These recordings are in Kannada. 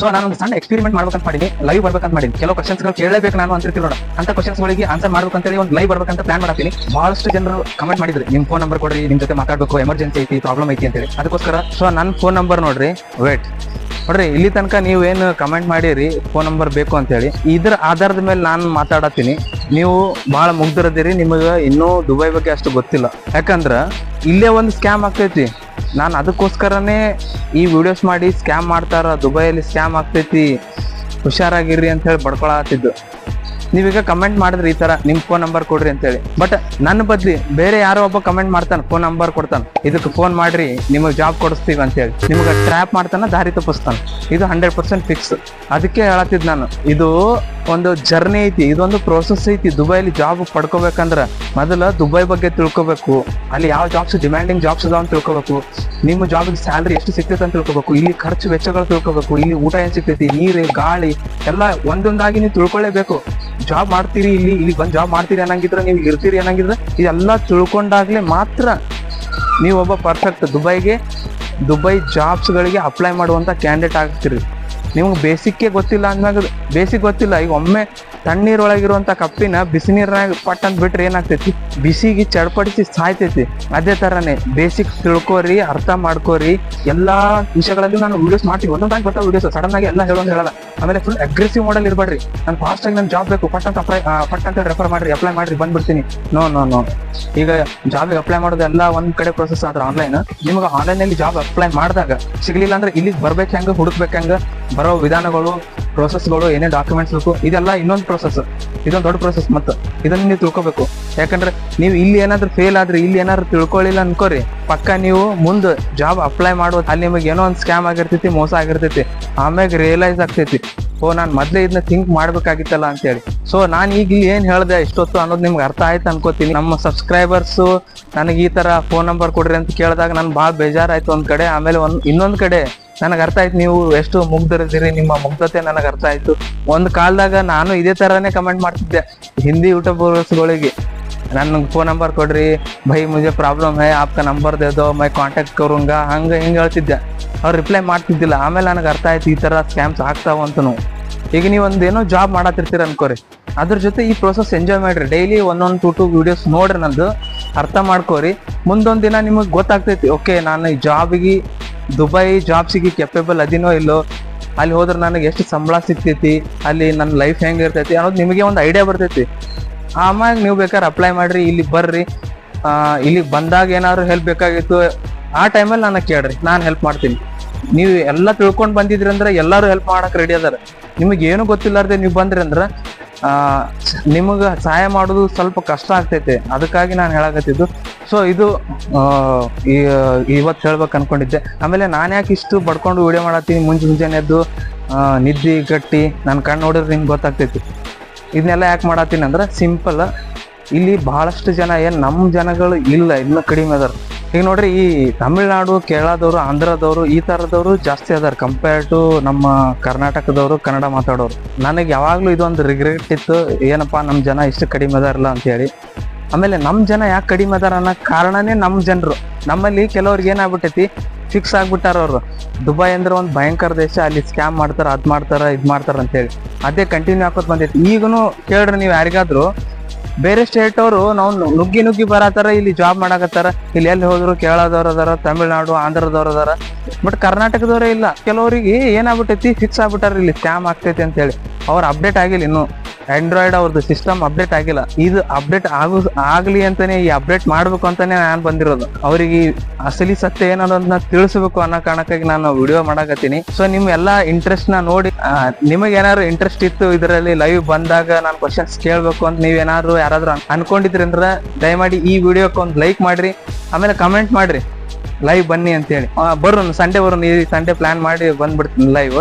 ಸೊ ನಾನು ಒಂದು ಸಣ್ಣ ಎಕ್ಸ್ಪೆರಿಮೆಂಟ್ ಮಾಡ್ಬೇಕಂತ ಮಾಡಿದ್ದೆ ಲೈವ್ ಬರ್ಬೇಕಂತ ಮಾಡಿದ್ದೆ ಕೆಲವು ಕ್ವಶನ್ಸ್ಗಳು ಕೇಳಬೇಕು ನಾನು ಅಂತಿರ್ತೀನಿ ನೋಡ. ಅಂತ ಕ್ವಶನ್ಸ್ ಗಳಿಗೆ ಆನ್ಸರ್ ಮಾಡ್ಬೇಕಂತೇಳಿ ಒಂದು ಲೈವ್ ಬರ್ಬೇಕಂತ ಪ್ಲಾನ್ ಮಾಡ್ತೀನಿ. ಬಹಳಷ್ಟು ಜನರು ಕಮೆಂಟ್ ಮಾಡಿದ್ರಿ. ನಿಮ್ ಫೋನ್ ನಂಬರ್ ಕೊಡ್ರಿ, ನಿಮ್ ಜೊತೆ ಮಾತಾಡಬೇಕು ಎಮರ್ಜೆನ್ಸಿ ಐತಿ ಪ್ರಾಬ್ಲಮ್ ಐತಿ ಅಂತೇಳಿ. ಅದಕ್ಕೋಸ್ಕರ ಸೊ ನನ್ನ ಫೋನ್ ನಂಬರ್ ನೋಡ್ರಿ. ವೇಟ್ ನೋಡ್ರಿ, ಇಲ್ಲಿ ತನಕ ನೀವೇನು ಕಮೆಂಟ್ ಮಾಡಿರಿ ಫೋನ್ ನಂಬರ್ ಬೇಕು ಅಂತೇಳಿ. ಇದ್ರ ಆಧಾರದ ಮೇಲೆ ನಾನು ಮಾತಾಡತ್ತೀನಿ. ನೀವು ಬಹಳ ಮುಗ್ದಿರದಿರಿ ನಿಮಗೆ ಇನ್ನೂ ದುಬೈ ಬಗ್ಗೆ ಅಷ್ಟು ಗೊತ್ತಿಲ್ಲ. ಯಾಕಂದ್ರ ಇಲ್ಲೇ ಒಂದು ಸ್ಕ್ಯಾಮ್ ಆಗ್ತೈತಿ. ನಾನು ಅದಕ್ಕೋಸ್ಕರನೇ ಈ ವಿಡಿಯೋಸ್ ಮಾಡಿ ಸ್ಕ್ಯಾಮ್ ಮಾಡ್ತಾರ, ದುಬೈಯಲ್ಲಿ ಸ್ಕ್ಯಾಮ್ ಆಗ್ತೈತಿ, ಹುಷಾರಾಗಿರ್ರಿ ಅಂತ ಹೇಳಿ ಬಡ್ಕೊಳತ್ತಿದ್ದು ನೀವೀಗ ಕಮೆಂಟ್ ಮಾಡಿದ್ರಿ ಈ ತರ ನಿಮ್ ಫೋನ್ ನಂಬರ್ ಕೊಡ್ರಿ ಅಂತೇಳಿ ಬಟ್ ನನ್ನ ಬದ್ಲಿ ಬೇರೆ ಯಾರೋ ಒಬ್ಬ ಕಮೆಂಟ್ ಮಾಡ್ತಾನೆ ಫೋನ್ ನಂಬರ್ ಕೊಡ್ತಾನೆ. ಇದಕ್ಕೆ ಫೋನ್ ಮಾಡ್ರಿ, ನಿಮಗೆ ಜಾಬ್ ಕೊಡಿಸ್ತೀವಿ ಅಂತೇಳಿ ನಿಮಗೆ ಟ್ರ್ಯಾಪ್ ಮಾಡ್ತಾನೆ, ದಾರಿ ತಪ್ಪಿಸ್ತಾನೆ. ಇದು ಹಂಡ್ರೆಡ್ ಪರ್ಸೆಂಟ್ ಫಿಕ್ಸ್ ಅದಕ್ಕೆ ಹೇಳತ್ತಿದ್ ನಾನು. ಇದು ಒಂದು ಜರ್ನಿ ಐತಿ, ಇದೊಂದು ಪ್ರೋಸೆಸ್ ಐತಿ. ದುಬೈಲಿ ಜಾಬ್ ಪಡ್ಕೋಬೇಕಂದ್ರ ಮೊದಲ ದುಬೈ ಬಗ್ಗೆ ತಿಳ್ಕೊಬೇಕು. ಅಲ್ಲಿ ಯಾವ ಜಾಬ್ಸ್ ಡಿಮ್ಯಾಂಡಿಂಗ್ ಜಾಬ್ಸ್ ಅದಾವ ಅಂತ ತಿಳ್ಕೊಬೇಕು. ನಿಮ್ಮ ಜಾಬ್ಗೆ ಸ್ಯಾಲ್ರಿ ಎಷ್ಟು ಸಿಗ್ತೈತೆ ಅಂತ ತಿಳ್ಕೊಬೇಕು. ಇಲ್ಲಿ ಖರ್ಚು ವೆಚ್ಚಗಳು ತಿಳ್ಕೊಬೇಕು. ಇಲ್ಲಿ ಊಟ ಏನು ಸಿಗ್ತೈತಿ? ನೀರು, ಗಾಳಿ ಎಲ್ಲ ಒಂದೊಂದಾಗಿ ನೀವು ತಿಳ್ಕೊಳ್ಳೇಬೇಕು ಜಾಬ್ ಮಾಡ್ತೀರಿ ಇಲ್ಲಿ ಇಲ್ಲಿ ಬಂದು ಜಾಬ್ ಮಾಡ್ತೀರಿ ಅನ್ನಂಗಿದ್ರೆ, ನೀವು ಇರ್ತೀರಿ ಅನ್ನಂಗಿದ್ರೆ ಇದೆಲ್ಲ ತಿಳ್ಕೊಂಡಾಗ್ಲೇ ಮಾತ್ರ ನೀವು ಒಬ್ಬ ಪರ್ಫೆಕ್ಟ್ ದುಬೈಗೆ, ದುಬೈ ಜಾಬ್ಸ್ಗಳಿಗೆ ಅಪ್ಲೈ ಮಾಡುವಂಥ ಕ್ಯಾಂಡಿಡೇಟ್ ಆಗ್ತೀರಿ. ನಿಮ್ಗೆ ಬೇಸಿಕ್ಕೇ ಗೊತ್ತಿಲ್ಲ ಅಂದ್ಮ್ಯಾಗ ಬೇಸಿಕ್ ಗೊತ್ತಿಲ್ಲ, ಈಗ ಒಮ್ಮೆ ತಣ್ಣೀರೊಳಗಿರುವಂಥ ಕಪ್ಪಿನ ಬಿಸಿ ಪಟ್ ಅಂತ ಬಿಟ್ರೆ ಏನಾಗ್ತೈತಿ? ಬಿಸಿಗೆ ಚಡ್ಪಡಿಸಿ ಸಾಯ್ತೈತಿ. ಅದೇ ಥರನೇ ಬೇಸಿಕ್ ತಿಳ್ಕೊರಿ, ಅರ್ಥ ಮಾಡ್ಕೋರಿ, ಎಲ್ಲಾ ವಿಷಯಗಳಲ್ಲಿ ನಾನು ವೀಡಿಯೋಸ್ ಮಾಡ್ತೀವಿ ಒಂದೊಂದಾಗಿ ಬರ್ತಾವ ವಿಡಿಯೋಸ್ ಸಡನ್ ಆಗಿ ಎಲ್ಲ ಹೇಳೋದು ಹೇಳಲ್ಲ. ಆಮೇಲೆ ಫುಲ್ ಅಗ್ರೆಸಿವ್ ಮಾಡಲ್ ಇರಬೇಡ್ರಿ. ನಾನು ಫಾಸ್ಟ್ ಆಗಿ ನನ್ನ ಜಾಬ್ ಬೇಕು ಪಟ್ ಅಂತ ಅಪ್ಲೈ ಪಟ್ ಅಂತ ರೆಫರ್ ಮಾಡ್ರಿ ಅಪ್ಲೈ ಮಾಡ್ರಿ, ಬಂದ್ಬಿಡ್ತೀನಿ. ನೋ ನೋ ನೋ ಈಗ ಜಾಬಿಗೆ ಅಪ್ಲೈ ಮಾಡೋದೆಲ್ಲ ಒಂದು ಕಡೆ ಪ್ರೊಸೆಸ್ ಆದ್ರೆ ಆನ್ಲೈನ್ ನಿಮ್ಗೆ ಆನ್ಲೈನ್ ಅಲ್ಲಿ ಜಾಬ್ ಅಪ್ಲೈ ಮಾಡಿದಾಗ ಸಿಗ್ಲಿಲ್ಲ ಅಂದ್ರೆ ಇಲ್ಲಿಗೆ ಬರ್ಬೇಕು ಹೆಂಗೆ, ಹುಡುಕ್ಬೇಕು ಹೆಂಗೆ, ಬರೋ ವಿಧಾನಗಳು ಪ್ರೋಸೆಸ್ಗಳು ಏನೇ ಡಾಕ್ಯುಮೆಂಟ್ಸ್ ಬೇಕು, ಇದೆಲ್ಲ ಇನ್ನೊಂದು ಪ್ರೊಸೆಸ್ ಇದೊಂದು ದೊಡ್ಡ ಪ್ರೊಸೆಸ್ ಮತ್ತು ಇದನ್ನ ನೀವು ತಿಳ್ಕೊಬೇಕು. ಯಾಕಂದ್ರೆ ನೀವು ಇಲ್ಲಿ ಏನಾದ್ರೂ ಫೇಲ್ ಆದ್ರೆ, ಇಲ್ಲಿ ಏನಾದ್ರು ತಿಳ್ಕೊಳ್ಳಿಲ್ಲ ಅನ್ಕೋರಿ. ಪಕ್ಕ ನೀವು ಮುಂದೆ ಜಾಬ್ ಅಪ್ಲೈ ಮಾಡೋದು ಅಲ್ಲಿ ನಿಮಗೆ ಏನೋ ಒಂದು ಸ್ಕ್ಯಾಮ್ ಆಗಿರ್ತೈತಿ, ಮೋಸ ಆಗಿರ್ತೈತಿ. ಆಮ್ಯಾಗ ರಿಯಲೈಸ್ ಆಗ್ತೈತಿ. ಓ, ನಾನು ಮೊದ್ಲೇ ಇದನ್ನ ಥಿಂಕ್ ಮಾಡ್ಬೇಕಾಗಿತ್ತಲ್ಲ ಅಂತೇಳಿ. ಸೊ ನಾನು ಈಗ ಇಲ್ಲಿ ಏನ್ ಹೇಳ್ದೆ ಇಷ್ಟೊತ್ತು ಅನ್ನೋದು ನಿಮ್ಗೆ ಅರ್ಥ ಆಯ್ತು ಅನ್ಕೋತೀನಿ. ನಮ್ಮ ಸಬ್ಸ್ಕ್ರೈಬರ್ಸ್ ನನಗೆ ಈ ತರ ಫೋನ್ ನಂಬರ್ ಕೊಡ್ರಿ ಅಂತ ಕೇಳಿದಾಗ ನನ್ ಭಾಳ ಬೇಜಾರಾಯ್ತು ಒಂದ್ ಕಡೆ. ಆಮೇಲೆ ಒಂದು ಇನ್ನೊಂದ್ ಕಡೆ ನನಗೆ ಅರ್ಥ ಆಯ್ತು ನೀವು ಎಷ್ಟು ಮುಗ್ಧರಿದ್ದೀರಿ, ನಿಮ್ಮ ಮುಗ್ಧತೆ ನನಗೆ ಅರ್ಥ ಆಯ್ತು. ಒಂದ್ ಕಾಲದಾಗ ನಾನು ಇದೇ ತರಾನೇ ಕಮೆಂಟ್ ಮಾಡ್ತಿದ್ದೆ. ಹಿಂದಿ ಯೂಟ್ಯೂಬರ್ಸ್ಗಳಿಗೆ ನನಗೆ ಫೋನ್ ನಂಬರ್ ಕೊಡ್ರಿ. ಭೈ, ಮುಜೆ ಪ್ರಾಬ್ಲಮ್ ಹೇ, ಆಪ್ಕ ನಂಬರ್ ದೇದೋ ಮೈ ಕಾಂಟ್ಯಾಕ್ಟ್ ಕರುಂಗ, ಹಂಗ ಹಿಂಗೆ ಹೇಳ್ತಿದ್ದೆ. ಅವ್ರು ರಿಪ್ಲೈ ಮಾಡ್ತಿದ್ದಿಲ್ಲ. ಆಮೇಲೆ ನನಗೆ ಅರ್ಥ ಆಯ್ತು ಈ ತರ ಸ್ಕ್ಯಾಮ್ಸ್ ಆಗ್ತಾವ ಅಂತನು. ಈಗ ನೀವು ಒಂದೇನೋ ಜಾಬ್ ಮಾಡತ್ತಿರ್ತೀರ ಅನ್ಕೋರಿ. ಅದ್ರ ಜೊತೆ ಈ ಪ್ರೋಸೆಸ್ ಎಂಜಾಯ್ ಮಾಡ್ರಿ. ಡೈಲಿ ಒಂದೊಂದು ಟು ಟು ವಿಡಿಯೋಸ್ ನೋಡ್ರಿ ನಂದು. ಅರ್ಥ ಮಾಡ್ಕೋರಿ. ಮುಂದೊಂದು ದಿನ ನಿಮಗೆ ಗೊತ್ತಾಗ್ತೈತಿ, ಓಕೆ, ನಾನು ಈ ಜಾಬಿಗೆ ದುಬೈ ಜಾಬ್ಸಿಗೆ ಕೆಪೇಬಲ್ ಅದಿನೋ ಇಲ್ಲೋ? ಅಲ್ಲಿ ಹೋದ್ರೆ ನನಗೆ ಎಷ್ಟು ಸಂಬಳ ಸಿಗ್ತೈತಿ? ಅಲ್ಲಿ ನನ್ನ ಲೈಫ್ ಹೆಂಗೆ ಇರ್ತೈತಿ? ಅನ್ನೋದು ನಿಮಗೆ ಒಂದು ಐಡಿಯಾ ಬರ್ತೈತಿ. ಆಮ್ಯಾಗ ನೀವು ಬೇಕಾದ್ರೆ ಅಪ್ಲೈ ಮಾಡ್ರಿ, ಇಲ್ಲಿ ಬರ್ರಿ. ಇಲ್ಲಿ ಬಂದಾಗ ಏನಾದ್ರು ಹೆಲ್ಪ್ ಬೇಕಾಗಿತ್ತು, ಆ ಟೈಮಲ್ಲಿ ನನಗೆ ಕೇಳ್ರಿ. ನಾನು ಹೆಲ್ಪ್ ಮಾಡ್ತೀನಿ. ನೀವು ಎಲ್ಲ ತಿಳ್ಕೊಂಡು ಬಂದಿದ್ರಿ ಅಂದ್ರೆ ಎಲ್ಲರೂ ಹೆಲ್ಪ್ ಮಾಡಕ್ ರೆಡಿ ಅದಾರ. ನಿಮಗೆ ಏನು ಗೊತ್ತಿಲ್ಲಾರ್ದೆ ನೀವು ಬಂದ್ರಿ ಅಂದ್ರೆ ನಿಮಗೆ ಸಹಾಯ ಮಾಡೋದು ಸ್ವಲ್ಪ ಕಷ್ಟ ಆಗ್ತೈತೆ. ಅದಕ್ಕಾಗಿ ನಾನು ಹೇಳಕತ್ತಿದ್ದು. ಸೊ ಇದು ಇವತ್ತು ಹೇಳ್ಬೇಕು ಅನ್ಕೊಂಡಿದ್ದೆ. ಆಮೇಲೆ ನಾನು ಯಾಕೆ ಇಷ್ಟು ಬಡ್ಕೊಂಡು ವಿಡಿಯೋ ಮಾಡತ್ತೀನಿ, ಮುಂಜೆ ಮುಂಜಾನೆ ಎದ್ದು ನಿದ್ದೆ ಗಟ್ಟಿ ನನ್ನ ಕಣ್ಣು ನೋಡಿದ್ರೆ ನಿಮ್ಗೆ ಗೊತ್ತಾಗ್ತೈತಿ. ಇದನ್ನೆಲ್ಲ ಯಾಕೆ ಮಾಡತ್ತೀನಿ ಅಂದ್ರೆ ಸಿಂಪಲ್ ಇಲ್ಲಿ ಬಹಳಷ್ಟು ಜನ ಏನು ನಮ್ಮ ಜನಗಳು ಇಲ್ಲ, ಇನ್ನೂ ಕಡಿಮೆ ಅದಾರ. ಈಗ ನೋಡ್ರಿ, ಈ ತಮಿಳ್ನಾಡು, ಕೇರಳದವರು, ಆಂಧ್ರದವರು ಈ ತರದವರು ಜಾಸ್ತಿ ಅದಾರ ಕಂಪೇರ್ ಟು ನಮ್ಮ ಕರ್ನಾಟಕದವರು, ಕನ್ನಡ ಮಾತಾಡೋರು. ನನಗೆ ಯಾವಾಗಲೂ ಇದೊಂದು ರಿಗ್ರೆಟ್ ಇತ್ತು, ಏನಪ್ಪಾ ನಮ್ಮ ಜನ ಇಷ್ಟು ಕಡಿಮೆ ಅದಾರಲ್ಲ ಅಂತ ಹೇಳಿ. ಆಮೇಲೆ ನಮ್ಮ ಜನ ಯಾಕೆ ಕಡಿಮೆ ಅದಾರ ಅನ್ನೋ ಕಾರಣನೇ ನಮ್ಮ ಜನರು. ನಮ್ಮಲ್ಲಿ ಕೆಲವ್ರಿಗೆ ಏನಾಗ್ಬಿಟ್ಟೈತಿ ಫಿಕ್ಸ್ ಆಗ್ಬಿಟ್ಟಾರ ಅವರು. ದುಬೈ ಅಂದ್ರೆ ಒಂದು ಭಯಂಕರ ದೇಶ, ಅಲ್ಲಿ ಸ್ಕ್ಯಾಮ್ ಮಾಡ್ತಾರ, ಅದ್ ಮಾಡ್ತಾರ, ಇದು ಮಾಡ್ತಾರ ಅಂತೇಳಿ ಅದೇ ಕಂಟಿನ್ಯೂ ಹಾಕೋದು ಬಂದೈತಿ. ಈಗನು ಕೇಳ್ರಿ ನೀವು ಯಾರಿಗಾದ್ರು ಬೇರೆ ಸ್ಟೇಟ್ ಅವರು ನಾವು ನುಗ್ಗಿ ನುಗ್ಗಿ ಬರತ್ತಾರ, ಇಲ್ಲಿ ಜಾಬ್ ಮಾಡಾಕತ್ತಾರ. ಇಲ್ಲಿ ಎಲ್ಲಿ ಹೋದ್ರು ಕೇರಳದವ್ರು ಅದಾರ, ತಮಿಳ್ನಾಡು, ಆಂಧ್ರದವ್ರು ಅದಾರ. ಬಟ್ ಕರ್ನಾಟಕದವರೇ ಇಲ್ಲ. ಕೆಲವರಿಗೆ ಏನಾಗ್ಬಿಟ್ಟೈತಿ ಫಿಕ್ಸ್ ಆಗ್ಬಿಟ್ಟಾರ, ಇಲ್ಲಿ ಸ್ಕ್ಯಾಮ್ ಆಗ್ತೈತಿ ಅಂತ ಹೇಳಿ ಅವ್ರು ಅಪ್ಡೇಟ್ ಆಗಿಲ್ಲ ಇನ್ನು. ಆಂಡ್ರಾಯ್ಡ್ ಅವ್ರದ್ದು ಸಿಸ್ಟಮ್ ಅಪ್ಡೇಟ್ ಆಗಿಲ್ಲ. ಇದು ಅಪ್ಡೇಟ್ ಆಗು, ಆಗಲಿ ಅಂತಾನೆ ಈ ಅಪ್ಡೇಟ್ ಮಾಡ್ಬೇಕು ಅಂತಾನೆ ನಾನು ಬಂದಿರೋದು. ಅವರಿಗೆ ಅಸಲಿ ಸತ್ಯ ಏನನ್ನೋದನ್ನ ತಿಳಿಸ್ಬೇಕು ಅನ್ನೋ ಕಾರಣಕ್ಕಾಗಿ ನಾನು ವಿಡಿಯೋ ಮಾಡಕತ್ತೀನಿ. ಸೊ ನಿಮ್ ಎಲ್ಲಾ ಇಂಟ್ರೆಸ್ಟ್ನ ನೋಡಿ ನಿಮಗೆ ಏನಾದ್ರು ಇಂಟ್ರೆಸ್ಟ್ ಇತ್ತು ಇದರಲ್ಲಿ ಲೈವ್ ಬಂದಾಗ ನಾನು ಕ್ವಶನ್ಸ್ ಕೇಳ್ಬೇಕು ಅಂತ ನೀವೇನಾದ್ರು ಯಾರಾದ್ರೂ ಅನ್- ಅನ್ಕೊಂಡಿದ್ರಿ ಅಂದ್ರೆ ದಯಮಾಡಿ ಈ ವಿಡಿಯೋಕ್ಕೆ ಒಂದು ಲೈಕ್ ಮಾಡ್ರಿ. ಆಮೇಲೆ ಕಮೆಂಟ್ ಮಾಡ್ರಿ. ಲೈವ್ ಬನ್ನಿ ಅಂತೇಳಿ. ಬರೋಣ ಸಂಡೇ ಬರೋಣ ಈ ಸಂಡೇ ಪ್ಲಾನ್ ಮಾಡಿ ಬಂದ್ಬಿಡ್ತೀನಿ ಲೈವ್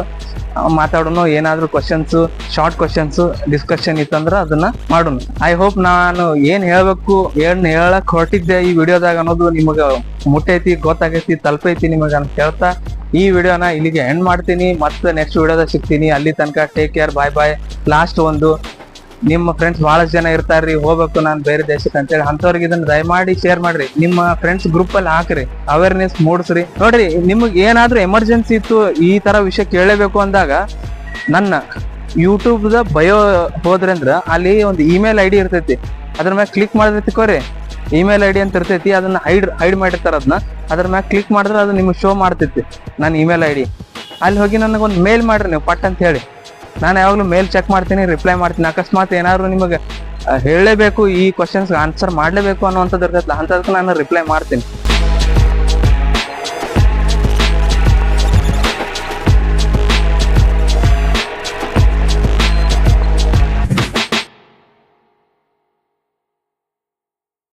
ಮಾತಾಡೋಣ ಏನಾದರೂ ಕ್ವಶನ್ಸ್ ಶಾರ್ಟ್ ಕ್ವಶನ್ಸ್ ಡಿಸ್ಕಷನ್ ಇತ್ತಂದ್ರ ಅದನ್ನ ಮಾಡೋಣ ಐ ಹೋಪ್ ನಾನು ಏನ್ ಹೇಳ್ಬೇಕು, ಏನ್ ಹೇಳಕ್ ಹೊರಟಿದ್ದೆ ಈ ವಿಡಿಯೋದಾಗ ಅನ್ನೋದು ನಿಮಗ ಮುಟ್ಟೈತಿ, ಗೊತ್ತಾಗೈತಿ, ತಲುಪೈತಿ ನಿಮಗ ಅಂತ ಹೇಳ್ತಾ ಈ ವಿಡಿಯೋನ ಇಲ್ಲಿಗೆ ಎಂಡ್ ಮಾಡ್ತೀನಿ. ಮತ್ತೆ ನೆಕ್ಸ್ಟ್ ವಿಡಿಯೋದಾಗ ಸಿಗ್ತೀನಿ. ಅಲ್ಲಿ ತನಕ take care bye bye last ಒಂದು. ನಿಮ್ಮ ಫ್ರೆಂಡ್ಸ್ ಬಹಳಷ್ಟು ಜನ ಇರ್ತಾರ್ರಿ, ಹೋಗ್ಬೇಕು ನಾನು ಬೇರೆ ದೇಶಕ್ಕೆ ಅಂತೇಳಿ ಅಂತವ್ರಿಗೆ ಇದನ್ನ ದಯಮಾಡಿ ಶೇರ್ ಮಾಡ್ರಿ. ನಿಮ್ಮ ಫ್ರೆಂಡ್ಸ್ ಗ್ರೂಪ್ ಅಲ್ಲಿ ಹಾಕ್ರಿ ಅವೇರ್ನೆಸ್ ಮೂಡಿಸ್ರಿ. ನೋಡ್ರಿ, ನಿಮಗೆ ಏನಾದರೂ ಎಮರ್ಜೆನ್ಸಿ ಇತ್ತು ಈ ತರ ವಿಷಯ ಕೇಳಬೇಕು ಅಂದಾಗ, ನನ್ನ ಯೂಟ್ಯೂಬ್ ದ ಬಯೋ ಹೋದ್ರಂದ್ರ ಅಲ್ಲಿ ಒಂದು ಇಮೇಲ್ ಐ ಡಿ ಇರ್ತೈತಿ. ಅದ್ರ ಮ್ಯಾಗ ಕ್ಲಿಕ್ ಮಾಡಿದ್ರೆ ಇಮೇಲ್ ಐ ಡಿ ಅಂತ ಇರ್ತೈತಿ, ಅದನ್ನ ಹೈಡ್ ಹೈಡ್ ಮಾಡಿರ್ತಾರ ಅದನ್ನ ಅದ್ರ ಮ್ಯಾಗ ಕ್ಲಿಕ್ ಮಾಡಿದ್ರೆ ಅದು ನಿಮ್ಗೆ ಶೋ ಮಾಡ್ತೈತಿ, ನನ್ನ ಇಮೇಲ್ ಐ ಡಿ ಅಲ್ಲಿ ಹೋಗಿ ನನಗೆ ಒಂದು ಮೇಲ್ ಮಾಡ್ರಿ ನೀವು, ಪಟ್ ಅಂತ ಹೇಳಿ. ನಾನು ಯಾವಾಗಲೂ ಮೇಲ್ ಚೆಕ್ ಮಾಡ್ತೀನಿ ರಿಪ್ಲೈ ಮಾಡ್ತೀನಿ. ಅಕಸ್ಮಾತ್ ಏನಾದ್ರು ನಿಮಗೆ ಹೇಳಲೇಬೇಕು, ಈ ಕ್ವಶನ್ಸ್ಗೆ ಆನ್ಸರ್ ಮಾಡಲೇಬೇಕು ಅನ್ನೋಂಥದ್ದು ಇರ್ತೈತಲ್ಲ ಅಂಥದಕ್ಕೆ ನಾನು ರಿಪ್ಲೈ ಮಾಡ್ತೀನಿ.